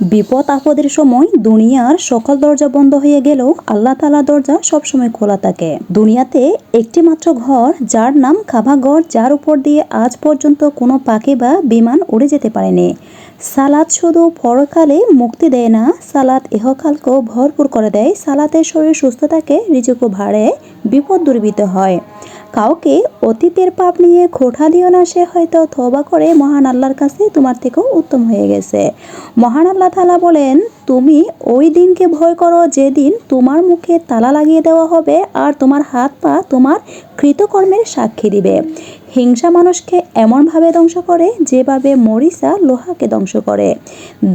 বিপদ আপদের সময় দুনিয়ার সকল দরজা বন্ধ হয়ে গেলেও আল্লাহ তালা দরজা সবসময় খোলা থাকে। দুনিয়াতে একটি মাত্র ঘর, যার নাম খাভা ঘর, যার উপর দিয়ে আজ পর্যন্ত কোনো পাখি বা বিমান উড়ে যেতে পারেনি। সালাদ শুধু পরকালে মুক্তি দেয় না, সালাদ ইহকালকেও ভরপুর করে দেয়। সালাতের শরীর সুস্থ থাকে রিজুকও ভাড়ে বিপদ দুর্বিত হয়। কাউকে অতীতের পাপ নিয়ে খোঠা দিও না, সে হয়তো থবা করে মহান আল্লাহর কাছে তোমার থেকেও উত্তম হয়ে গেছে। মহান আল্লাহ তালা বলেন, তুমি ওই দিনকে ভয় করো যেদিন তোমার মুখে তালা লাগিয়ে দেওয়া হবে আর তোমার হাত পা তোমার কৃতকর্মের সাক্ষী দিবে। হিংসা মানুষকে এমনভাবে ধ্বংস করে যেভাবে মরিচা লোহাকে ধ্বংস করে।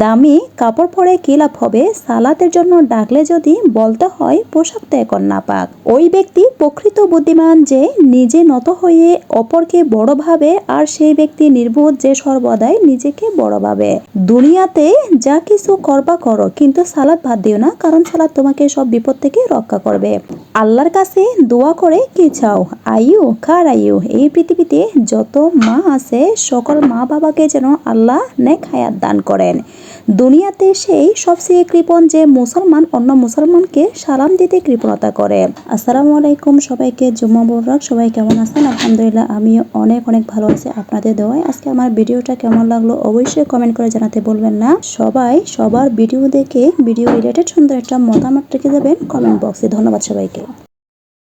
দামি কাপড় পরে কি লাভ হবে? সালাতের জন্য ডাকলে যদি বলতে হয়, পোশাক ত্যাগ কর না পাক। ওই ব্যক্তি প্রকৃত বুদ্ধিমান যে নিজে নত হয়ে অপরকে বড় ভাবে আর সেই ব্যক্তি নির্বোধ যে সর্বদাই নিজেকে বড় ভাবে। দুনিয়াতে যা কিছু করবা করো, কিন্তু সালাদ বাদ দিও না, কারণ সালাদ তোমাকে সব বিপদ থেকে রক্ষা করবে। আল্লাহর কাছে দোয়া করে কি চাও? আয়ু? কার আয়ু? এই পৃথিবীতে যত মা আছে, সকল মা বাবাকে যেন আল্লাহ নেক হায়াত দান করেন। দুনিয়াতে সেই সবচেয়ে কৃপণ যে মুসলমান অন্য মুসলমানকে সালাম দিতে কৃপণতা করে। আসসালামু আলাইকুম সবাইকে, জুম্মা মুবারক, সবাই কেমন আছেন? আলহামদুলিল্লাহ আমি অনেক অনেক ভালো আছি আপনাদের দেওয়ায় আজকে আমার ভিডিওটা কেমন লাগল অবশ্যই কমেন্ট করে জানাতে বলবেন না। সবাই সবার ভিডিও দেখে, ভিডিও রিলেটেড সুন্দর একটা মতামত রেখে যাবেন কমেন্ট বক্সে ধন্যবাদ সবাইকে।